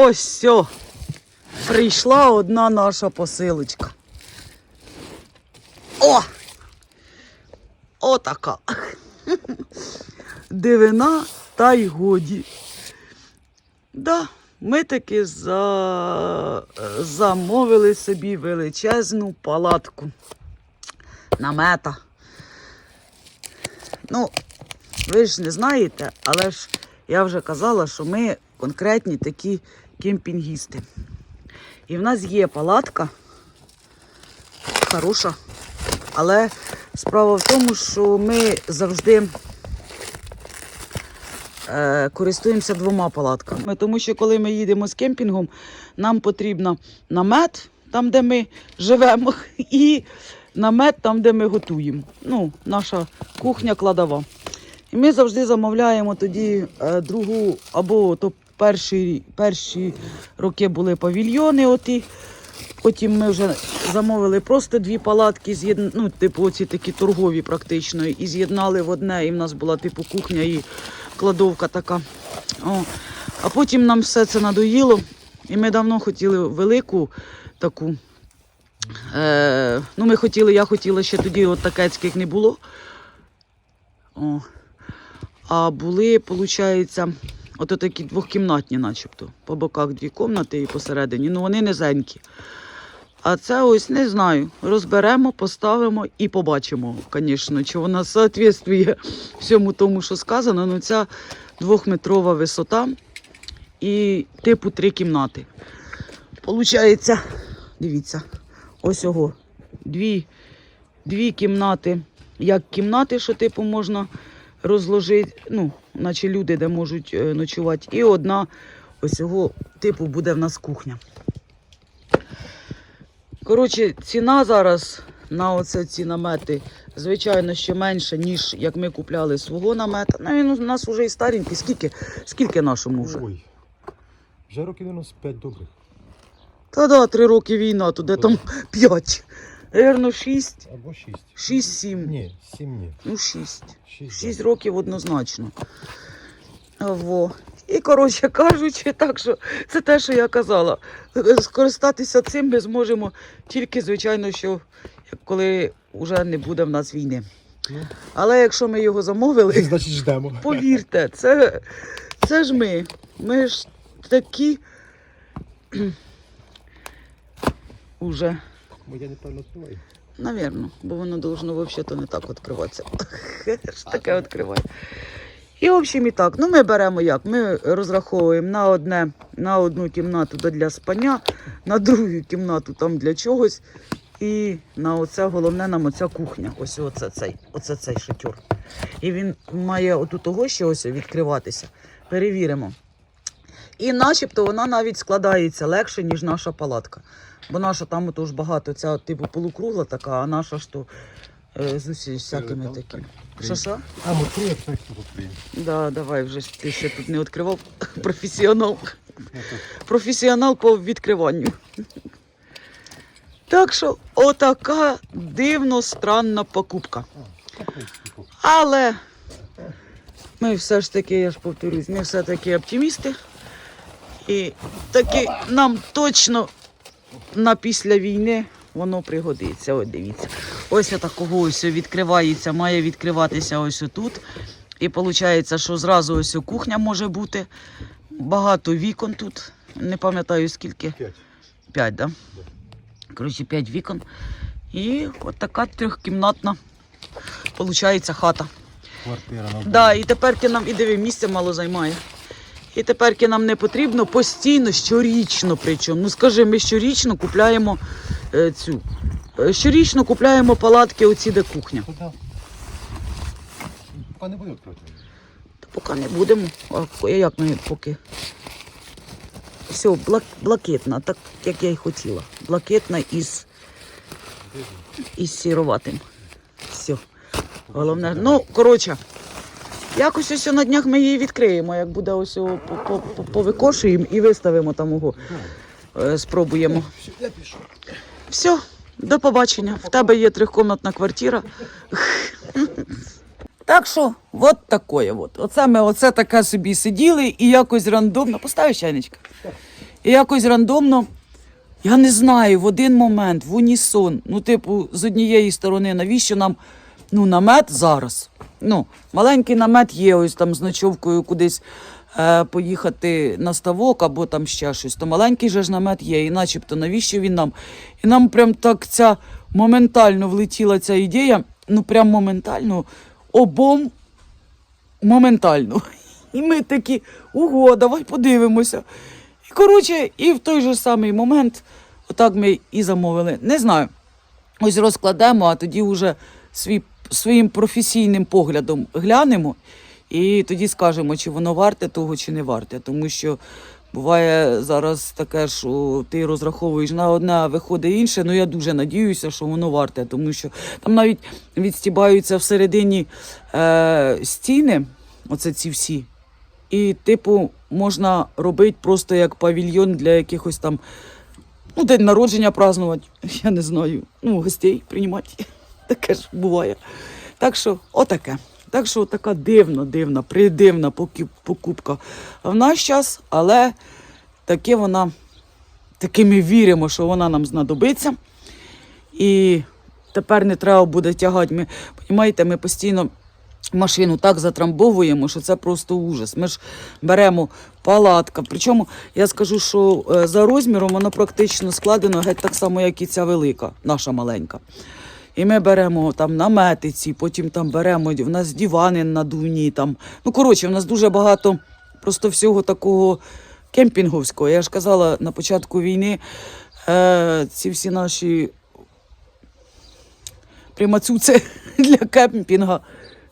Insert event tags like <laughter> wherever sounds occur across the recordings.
Ось все. Прийшла одна наша посилочка. О! Отака. <laughs> Дивина та й годі. Да, ми таки за... замовили собі величезну палатку намета. Ну, ви ж не знаєте, але ж я вже казала, що ми конкретні такі кемпінгісти. І в нас є палатка хороша. Але справа в тому, що ми завжди е, користуємося двома палатками. Тому що коли ми їдемо з кемпінгом, нам потрібно намет, там, де ми живемо, <laughs> і намет там, де ми готуємо. Ну, наша кухня кладова. І ми завжди замовляємо тоді е, другу, або то перші, перші роки були павільйони. Оті. Потім ми вже замовили просто дві палатки, ну, типу, оці такі торгові практично, і з'єднали в одне, і в нас була типу кухня і кладовка така. О. А потім нам все це надоїло, і ми давно хотіли велику таку. Е, ну, ми хотіли, я хотіла ще тоді от такецьких не було. О. А були, виходить, ото такі двохкімнатні, начебто. По боках дві кімнати і посередині. Ну вони низенькі. А це ось не знаю. Розберемо, поставимо і побачимо, звісно, чи вона соответствує всьому тому, що сказано. Ну, ця двохметрова висота і типу три кімнати. Получається, дивіться, ось ого. Дві, дві кімнати, як кімнати, що типу можна розложити, ну, наче люди, де можуть е, ночувати. І одна ось його типу буде в нас кухня. Коротше, ціна зараз на оце ці намети, звичайно, ще менша, ніж як ми купляли свого намета. Ну, він у нас вже і старенький. Скільки, скільки нашому вже? Ой. Вже років 95 добрих. Та да, три роки війна, то де там п'ять. Наверно, шість. Або 6. Шість-сім. Ні, 7 ні. Ну, шість. 6. Шість років однозначно. Во. І, коротше кажучи, так що це те, що я казала. Скористатися цим ми зможемо тільки, звичайно, що коли вже не буде в нас війни. Ну. Але якщо ми його замовили, Значить ждемо. повірте, це, це ж ми. Ми ж такі. <clears throat> Уже. Бо я неправильно відкриваю. Навірно, бо воно должно взагалі не так відкриватися. Таке відкриває. І в общем і так, ну ми беремо як? Ми розраховуємо на одне, на одну кімнату для спання, на другу кімнату там для чогось. І на оце головне нам оця кухня. Ось оце цей, оце цей шатер. І він має отут того ще ось відкриватися. Перевіримо. І начебто вона навіть складається легше, ніж наша палатка. Бо наша там ото ж багато, ця типу полукругла така, а наша ж то е, з усі всякими такими. так Що що? А, ми відкриємо, так відкриємо. Да, давай вже ж ти ще тут не відкривав. <laughs> Професіонал. Професіонал по відкриванню. Так що отака дивно странна покупка. Але ми все ж таки, я ж повторюсь, ми все таки оптимісти. І таки нам точно на після війни воно пригодиться. Ось дивіться. Ось такого ось відкривається, має відкриватися ось тут. І виходить, що зразу ось кухня може бути. Багато вікон тут. Не пам'ятаю скільки. П'ять. П'ять, да? Коротше, п'ять вікон. І от така трьохкімнатна, виходить, хата. Квартира Да, і тепер нам і диви, місця мало займає. І тепер нам не потрібно постійно, щорічно причому. Ну скажи, ми щорічно купляємо е, цю. е, Щорічно купляємо палатки оці, де кухня. Поки не буду відкрити. Та поки не будемо. А як ми поки. Все, блак, блакитна, так як я й хотіла. Блакитна із, із сіроватим. Все. Головне. Ну, коротше, якось ось на днях ми її відкриємо, як буде ось повикошуємо і виставимо там його. Е, Спробуємо. Все, до побачення. В тебе є трьохкомнатна квартира. Так що, от такое от. Оце ми оце таке собі сиділи і якось рандомно. Поставиш чайничка? І якось рандомно, я не знаю, в один момент, в унісон, ну, типу, з однієї сторони, навіщо нам ну, намет зараз? Ну, маленький намет є, ось там з ночовкою кудись е, поїхати на ставок або там ще щось. То маленький же ж намет є, і начебто навіщо він нам? І нам прям так ця моментально влетіла ця ідея, ну прям моментально, обом моментально. <laughs> І ми такі, ого, давай подивимося. І коротше, і в той же самий момент, отак ми і замовили. Не знаю. Ось розкладемо, а тоді вже свій, своїм професійним поглядом глянемо. І тоді скажемо, чи воно варте того, чи не варте. Тому що буває зараз таке, що ти розраховуєш на одне, а виходить інше. Ну я дуже надіюся, що воно варте, тому що там навіть відстібаються всередині е, стіни, оце ці всі. І, типу, можна робити просто як павільйон для якихось там, ну, день народження празднувати, <laughs> я не знаю, ну, гостей приймати. Таке ж буває. Так що, отаке. Так що така дивна, дивна, придивна покупка в наш час, але таке вона, таки ми віримо, що вона нам знадобиться. І тепер не треба буде тягати. Ми, розумієте, ми постійно машину так затрамбовуємо, що це просто ужас. Ми ж беремо палатка. Причому я скажу, що е, за розміром воно практично складено геть так само, як і ця велика, наша маленька. І ми беремо там намети ці, потім там беремо, в нас дивани надувні. Там. Ну, коротше, в нас дуже багато просто всього такого кемпінговського. Я ж казала на початку війни, е, ці всі наші примацюци <laughs> для кемпінга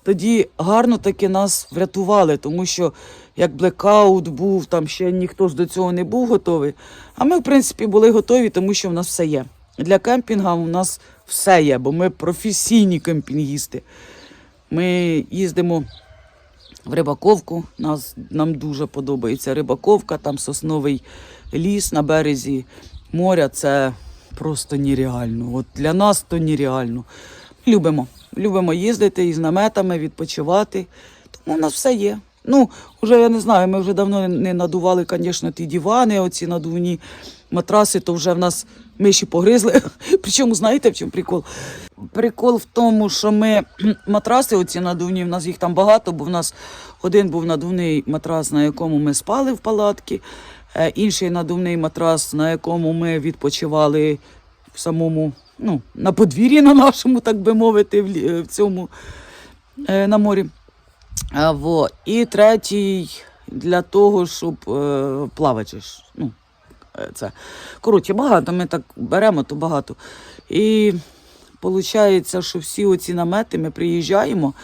тоді гарно таки нас врятували, тому що як блекаут був, там ще ніхто ж до цього не був готовий. А ми, в принципі, були готові, тому що в нас все є. Для кемпінга у нас все є, бо ми професійні кемпінгісти. Ми їздимо в Рибаковку. Нас, нам дуже подобається Рибаковка, там сосновий ліс на березі моря. Це просто нереально. От для нас то нереально. Любимо. Любимо їздити із наметами, відпочивати. Тому у нас все є. Ну, вже я не знаю, ми вже давно не надували, звісно, ті дивани, оці надувні матраси, то вже в нас миші погризли. <laughs> Причому, знаєте, в чому прикол? Прикол в тому, що ми матраси, оці надувні, в нас їх там багато, бо в нас один був надувний матрас, на якому ми спали в палатці, е, інший надувний матрас, на якому ми відпочивали в самому, ну, на подвір'ї на нашому, так би мовити, в, в цьому е, на морі. Во. І третій для того, щоб е, плавати. Ну, е, це. Коротше, багато ми так беремо, то багато. І виходить, що всі оці намети ми приїжджаємо,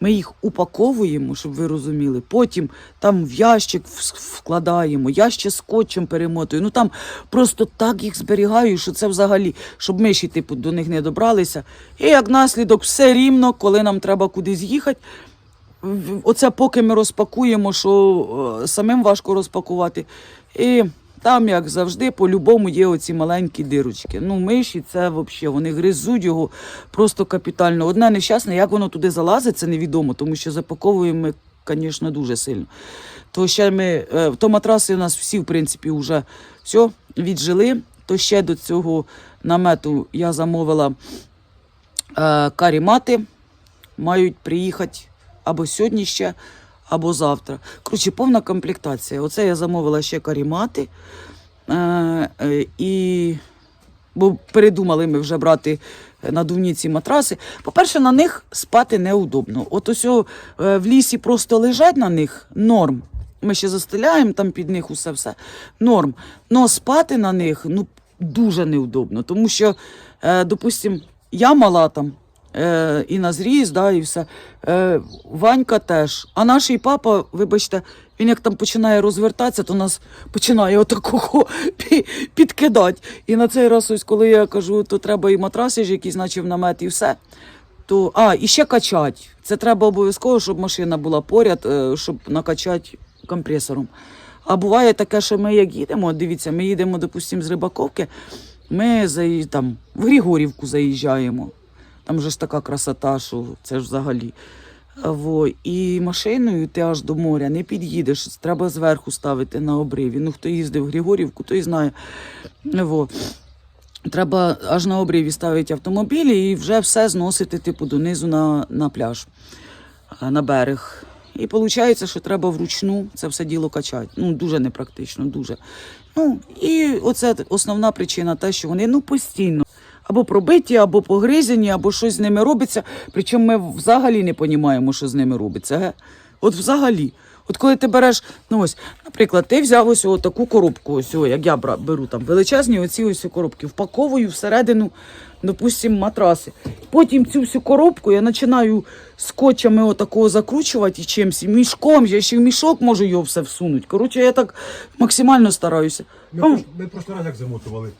ми їх упаковуємо, щоб ви розуміли. Потім там в ящик вкладаємо, я ще скотчем перемотую. Ну там просто так їх зберігаю, що це взагалі, щоб миші типу, до них не добралися. І як наслідок, все рівно, коли нам треба кудись їхати. Оце поки ми розпакуємо, що е, самим важко розпакувати. І там, як завжди, по-любому є оці маленькі дирочки. Ну, миші це взагалі, вони гризуть його просто капітально. Одне нещасне, як воно туди залазить, це невідомо, тому що запаковуємо ми, звісно, дуже сильно. То ще ми, е, то матраси у нас всі, в принципі, вже все, віджили. То ще до цього намету я замовила е, карімати. Мають приїхати або сьогодні ще, або завтра. Коротше, повна комплектація. Оце я замовила ще карімати. Е, е, і... Бо передумали ми вже брати надувні ці матраси. По-перше, на них спати неудобно. От ось о, е, в лісі просто лежать на них норм. Ми ще застеляємо там під них усе все. Норм. Но спати на них ну, дуже неудобно. Тому що, е, допустим, я мала там е, і на зріз, да, і все. Е, Ванька теж. А наш і папа, вибачте, він як там починає розвертатися, то нас починає отакого <laughs> підкидати. І на цей раз, ось коли я кажу, то треба і матраси ж якісь, наче в намет, і все. То, а, і ще качать. Це треба обов'язково, щоб машина була поряд, е, щоб накачати компресором. А буває таке, що ми як їдемо, дивіться, ми їдемо, допустимо, з Рибаковки, ми там, в Григорівку заїжджаємо. Там же ж така красота, що це ж взагалі. Во, і машиною ти аж до моря не під'їдеш. Треба зверху ставити на обриві. Ну, хто їздив в Григорівку, той знає. Во. Треба аж на обриві ставити автомобіль і вже все зносити, типу, донизу на, на пляж, на берег. І виходить, що треба вручну це все діло качати. Ну, дуже непрактично, дуже. Ну, і оце основна причина, те, що вони ну, постійно або пробиті, або погризені, або щось з ними робиться. Причому ми взагалі не розуміємо, що з ними робиться. Ге? От взагалі. От коли ти береш, ну ось, наприклад, ти взяв ось таку коробку, ось, о, як я беру там величезні оці ось коробки, впаковую всередину, допустим, матраси. Потім цю всю коробку я починаю скотчами отакого закручувати і чимось, і мішком, я ще в мішок можу його все всунути. Коротше, я так максимально стараюся. Ми, ми просто раз як замотували.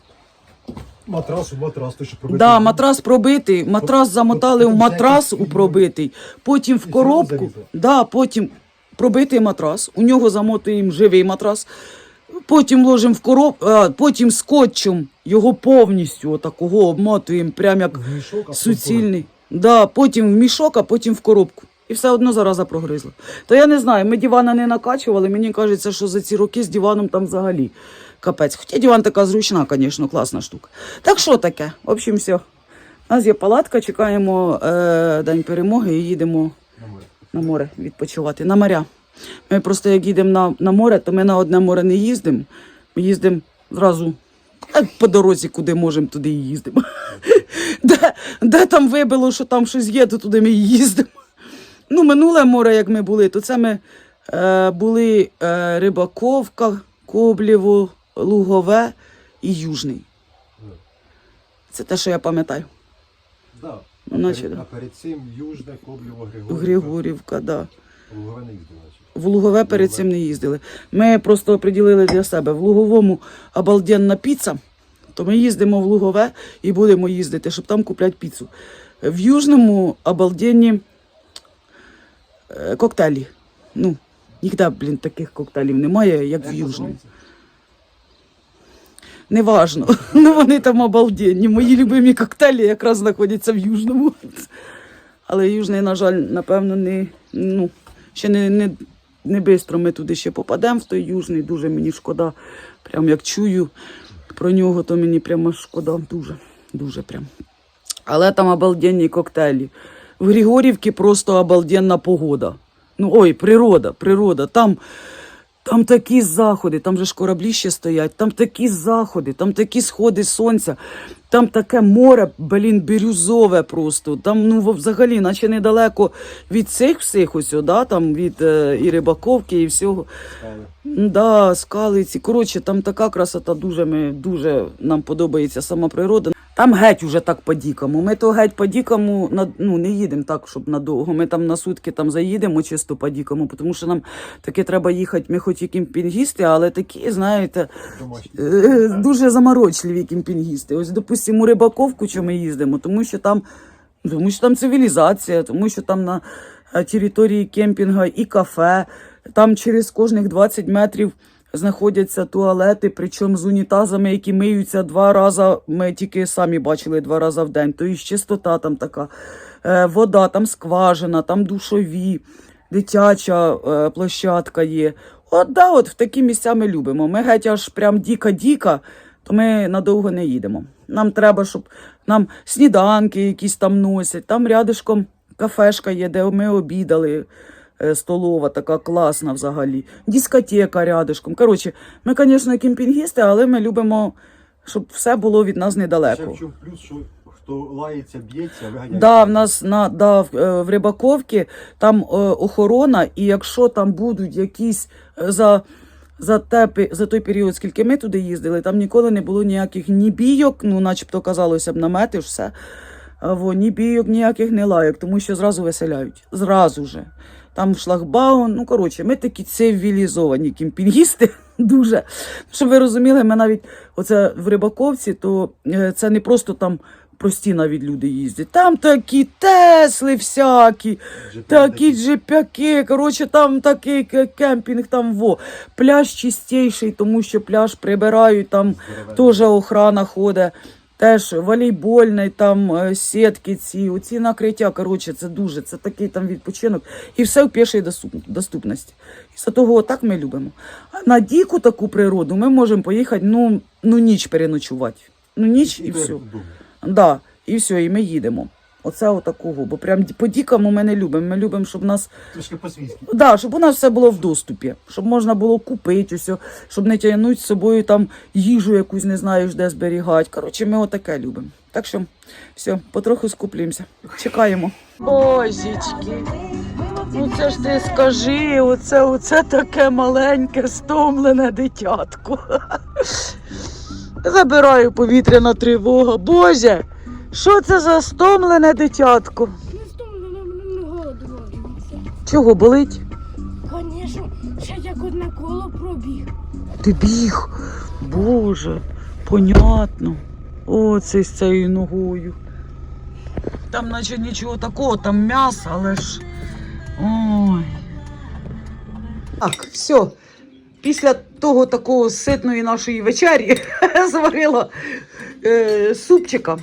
Матрас у матрас, то що пробити. Да, матрас пробитий, матрас замотали в матрас у пробитий, потім в коробку, да, потім пробитий матрас, у нього замотуємо живий матрас, потім ложимо в коробку, а, потім скотчем його повністю отакого обмотуємо, прям як суцільний. Да, потім в мішок, а потім в коробку. І все одно зараза прогризла. То я не знаю, ми дивана не накачували. Мені кажеться, що за ці роки з диваном там взагалі капець. Хоча диван така зручна, звісно, класна штука. Так що таке? В общем, все. У нас є палатка, чекаємо е, День перемоги і їдемо на море. на море відпочивати, на моря. Ми просто як їдемо на, на море, то ми на одне море не їздимо. Ми їздимо зразу по дорозі, куди можемо, туди і їздимо. <laughs> де, де там вибило, що там щось є, то туди ми і їздимо. Ну, минуле море, як ми були, то це ми е, були е, Рибаковка, Коблєво, Лугове і Южний. Це те, що я пам'ятаю. Да. Ну, а, наче, перед, да. а перед цим Южне, Коблєво, Григорівка. Григорівка. Да. Лугове не їздив, значить. В Лугове перед цим не їздили. Ми просто приділили для себе в Луговому обалденна піца, то ми їздимо в Лугове і будемо їздити, щоб там купляти піцу. В Южному обалденні е, коктейлі. Ну, ніде, блін, таких коктейлів немає, як в Южному. називається? Неважно. <laughs> Ну вони там обалденні. Мої любимі коктейлі якраз знаходяться в Южному. Але Южний, на жаль, напевно, не, ну, ще не, не, не бистро ми туди ще попадемо в той Южний. Дуже мені шкода. Прям як чую про нього, то мені прямо шкода. Дуже, дуже прям. Але там обалденні коктейлі. В Григорівці просто обалденна погода. Ну, ой, природа, природа. Там, там такі заходи, там же ж кораблі ще стоять, там такі заходи, там такі сходи сонця, там таке море, блін, бірюзове просто. Там, ну, взагалі, наче недалеко від цих всіх ось, да, там від е, і Рибаковки, і всього. Да, скалиці. Коротше, там така красота, дуже, ми, дуже нам подобається сама природа. Там геть уже так по-дікому. Ми то геть по-дікому на- ну, не їдемо так, щоб надовго. Ми там на сутки там заїдемо чисто по-дікому, тому що нам таки треба їхати. Ми хоч і кемпінгісти, але такі, знаєте, Домашні. е, дуже заморочливі кемпінгісти. Ось, допустимо, у Рибаковку, що ми їздимо, тому що там, тому що там цивілізація, тому що там на е, території кемпінга і кафе, там через кожних 20 метрів знаходяться туалети, причому з унітазами, які миються два рази. Ми тільки самі бачили два рази в день. То і чистота там така, е, вода, там скважина, там душові, дитяча е, площадка є. От да, от в такі місця ми любимо. Ми геть аж прям діка-діка, то ми надовго не їдемо. Нам треба, щоб нам сніданки якісь там носять. Там рядишком кафешка є, де ми обідали. Е, Столова така класна взагалі. Дискотека рядишком. Коротше, ми, звісно, кемпінгісти, але ми любимо, щоб все було від нас Ще недалеко. в чому плюс, що хто лається, б'ється, виганяє. Да, в нас на да, в, е, в Рибаковці там е, охорона, і якщо там будуть якісь е, за, за, те, за той період, скільки ми туди їздили, там ніколи не було ніяких ні бійок, ну, начебто казалося б, намети ж все. Во, ні бійок, ніяких не лайок, тому що зразу веселяють. Зразу же. Там шлагбаун. Ну, коротше, ми такі цивілізовані кемпінгісти. <laughs> Дуже. Щоб ви розуміли, ми навіть оце в Рибаковці, то е, це не просто там прості навіть люди їздять. Там такі Тесли всякі, такі джипяки. Коротше, там такий кемпінг, там во. Пляж чистіший, тому що пляж прибирають, там теж охрана ходить. Теж волейбольний, там е, сітки ці, оці накриття. Коротше, це дуже, це такий там відпочинок. І все в пішій доступності. І за того так ми любимо. А на діку таку природу ми можемо поїхати ну, ну ніч переночувати. Ну ніч і все. Да, і все, і ми їдемо. Оце отакого. Бо прям по дікому ми не любимо. Ми любимо, щоб нас Трошки по-свійськи. Да, щоб у нас все було в доступі, щоб можна було купити усе, щоб не тягнути з собою там їжу якусь не знаєш, де зберігати. Коротше, ми отаке любимо. Так що все, потроху скуплюємося. Чекаємо. Божечки, ну це ж ти скажи, оце, оце таке маленьке, стомлене дитятко. <laughs> Забираю повітряна тривога. Боже, що це за стомлене дитятко? Ну, що мене мене голодувалися. Чого болить? Звісно, ще як одне коло пробіг. Ти біг. Боже, понятно. О, це з цією ногою. Там наче нічого такого, там м'ясо, але ж. Ой. Так, все. Після того такого ситної нашої вечері <laughs> зварила е, супчика.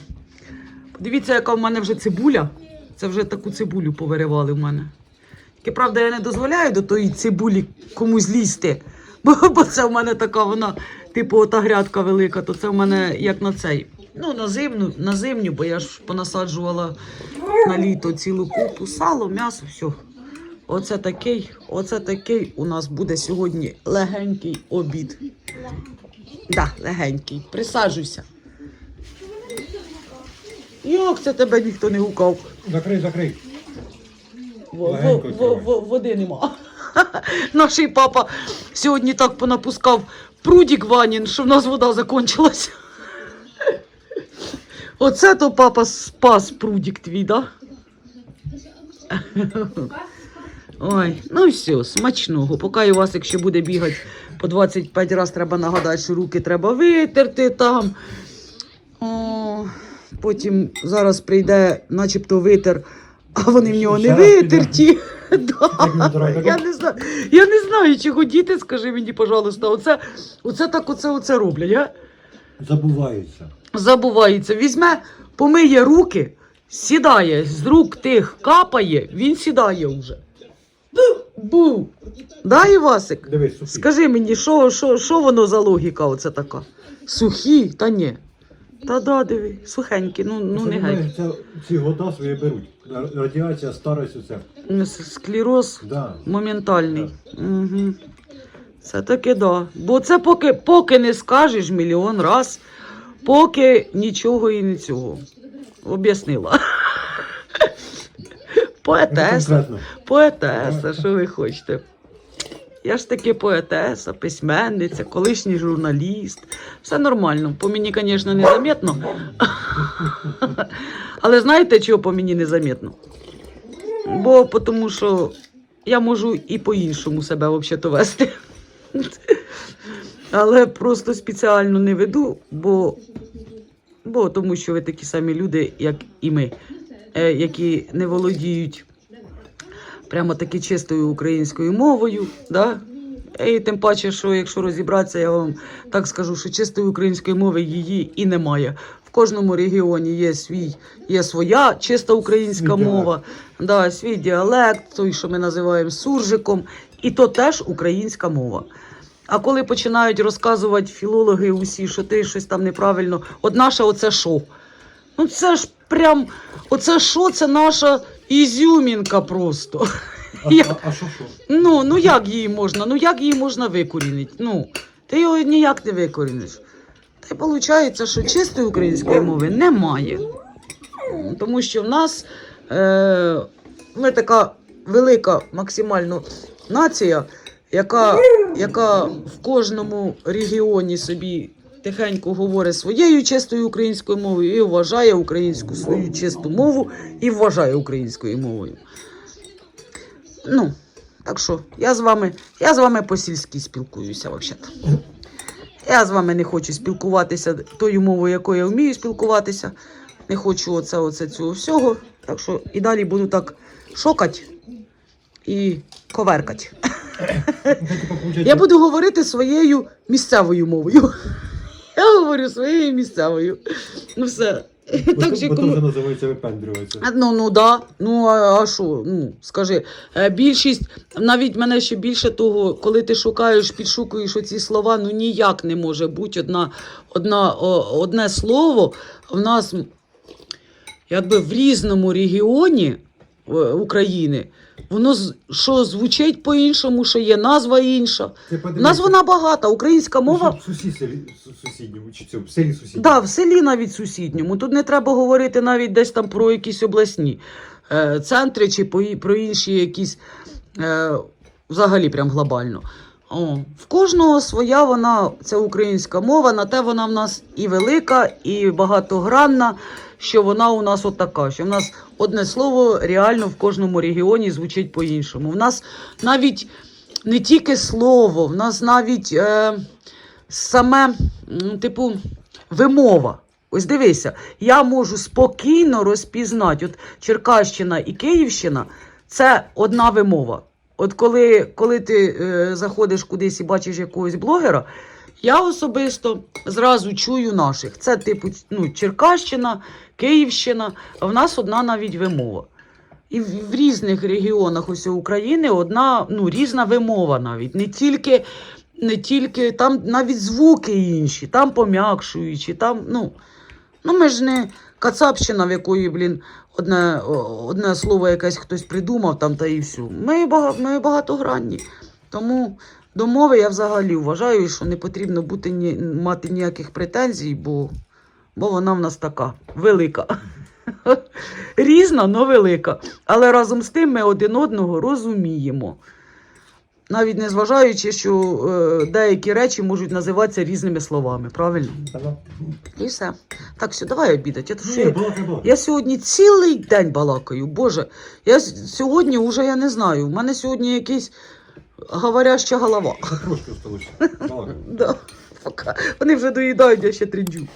Подивіться, яка в мене вже цибуля. Це вже таку цибулю повиривали в мене. Тільки, правда, я не дозволяю до тої цибулі комусь лізти. <laughs> Бо, бо це в мене така вона, типу, ота грядка велика, то це в мене як на цей. Ну, на зимну, на зимню, бо я ж понасаджувала на літо цілу купу сало, м'ясо, все. Оце такий, оце такий у нас буде сьогодні легенький обід. Да, легенький. Присаджуйся. Як це тебе ніхто не гукав? Закрий, закрий. Во- во- Легенько во- відкривай. во- Води нема. <laughs> Наш папа сьогодні так понапускав прудік Ванін, що в нас вода закончилась. <laughs> Оце то папа спас прудік твій, да? <laughs> Ой, ну все, смачного. Поки у вас, якщо буде бігати по 25 разів, треба нагадати, що руки треба витерти там. О, потім зараз прийде, начебто витер, а вони в нього не витерті. Я не знаю, я не знаю, чого діти, скажи мені, пожалуйста, оце, оце так оце, оце роблять. А? Забувається. Забувається, візьме, помиє руки, сідає, з рук тих капає, він сідає вже. Бу! Да, Івасик? Дивись, сухий. Скажи мені, що, що, що воно за логіка оце така? Сухі? Та ні. Та да, диви, сухенькі, ну, ну не геть. Це, ці года свої беруть. Радіація, старость, усе. Ну, с- Склероз Да. моментальний. Угу. Це таки да. Бо це поки, поки не скажеш мільйон раз, поки нічого і не цього. Об'яснила. <laughs> Поетеса. Конкретно. Поетеса, що ви хочете? Я ж таки поетеса, письменниця, колишній журналіст. Все нормально. По мені, звісно, незаметно. Але знаєте, чого по мені незаметно? Бо тому що я можу і по-іншому себе взагалі вести. Але просто спеціально не веду, бо, бо тому що ви такі самі люди, як і ми, е, які не володіють прямо таки чистою українською мовою. Да? І тим паче, що якщо розібратися, я вам так скажу, що чистої української мови її і немає. В кожному регіоні є свій, є своя чиста українська Свій мова, да, свій діалект, той, що ми називаємо суржиком, і то теж українська мова. А коли починають розказувати філологи усі, що ти щось там неправильно, от наша оце що? Ну це ж прям, оце що, це наша ізюмінка просто. А, <laughs> Я- а, а що що? Ну, ну як її можна? Ну як її можна викорінити? Ну, ти його ніяк не викоріниш. Та й виходить, що чистої української мови немає. Тому що в нас е, ми така велика максимально нація, яка, яка в кожному регіоні собі тихенько говорить своєю чистою українською мовою і вважає українську свою чисту мову і вважає українською мовою. Ну, так що я з вами, я з вами по-сільськи спілкуюся, взагалі. Я з вами не хочу спілкуватися тою мовою, якою я вмію спілкуватися. Не хочу оце, оце цього всього. Так що і далі буду так шокати і коверкати. <laughs> Я буду говорити своєю місцевою мовою. Я говорю своєю місцевою. Ну все. Так що Бо кому... вже називається випендрюватися. Ну, ну да. Ну, а що? Ну, скажи, Е, більшість, навіть мене ще більше того, коли ти шукаєш, підшукуєш оці слова, ну ніяк не може бути одна, одна, о, одне слово в нас якби в різному регіоні України. Воно що звучить по-іншому, що є назва інша. У нас вона багата, українська мова. В сусі- сусідньому, чи в селі сусідньому. Так, да, в селі навіть сусідньому. Тут не треба говорити навіть десь там про якісь обласні е, центри чи про інші якісь е, взагалі прям глобально. О, в кожного своя вона, це українська мова, на те вона в нас і велика, і багатогранна, що вона у нас отака, що в нас одне слово реально в кожному регіоні звучить по-іншому. В нас навіть не тільки слово, в нас навіть е, саме, типу, вимова. Ось дивися, я можу спокійно розпізнати. От Черкащина і Київщина це одна вимова. От коли, коли ти е, заходиш кудись і бачиш якогось блогера, я особисто зразу чую наших. Це типу ну, Черкащина, Київщина. В нас одна навіть вимова. І в, різних регіонах ось України одна ну, різна вимова навіть. Не тільки, не тільки там навіть звуки інші, там пом'якшуючі, там, ну, ну ми ж не Кацапщина, в якої, блін, одне, одне слово якесь хтось придумав там та і все. Ми, ми багатогранні. Тому до мови я взагалі вважаю, що не потрібно бути ні, мати ніяких претензій, бо, бо вона в нас така велика. <laughs> Різна, але велика. Але разом з тим ми один одного розуміємо. Навіть не зважаючи, що е, деякі речі можуть називатися різними словами, правильно? Та-да. І все. Так, все, давай обідати. Я, Ні, я, балакай, балакай. я сьогодні цілий день балакаю. Боже, я сьогодні вже я не знаю. У мене сьогодні якийсь говоряща голова. Та трошки <laughs> Да, пока. Вони вже доїдають, я ще тріджу.